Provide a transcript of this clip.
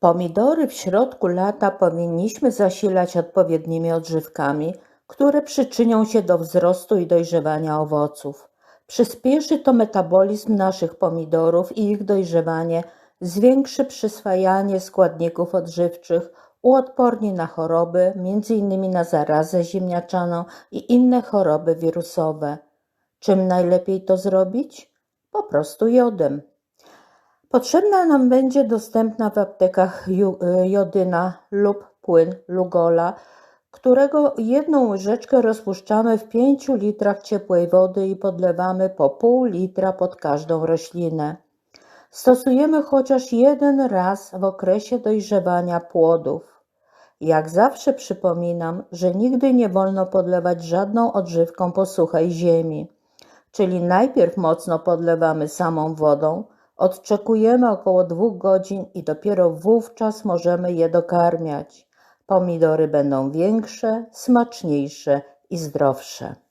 Pomidory w środku lata powinniśmy zasilać odpowiednimi odżywkami, które przyczynią się do wzrostu i dojrzewania owoców. Przyspieszy to metabolizm naszych pomidorów i ich dojrzewanie, zwiększy przyswajanie składników odżywczych, uodporni na choroby, m.in. na zarazę ziemniaczaną i inne choroby wirusowe. Czym najlepiej to zrobić? Po prostu jodem. Potrzebna nam będzie dostępna w aptekach y, jodyna lub płyn Lugola, którego jedną łyżeczkę rozpuszczamy w 5 litrach ciepłej wody i podlewamy po pół litra pod każdą roślinę. Stosujemy chociaż jeden raz w okresie dojrzewania płodów. Jak zawsze przypominam, że nigdy nie wolno podlewać żadną odżywką po suchej ziemi. Czyli najpierw mocno podlewamy samą wodą, odczekujemy około dwóch godzin i dopiero wówczas możemy je dokarmiać. Pomidory będą większe, smaczniejsze i zdrowsze.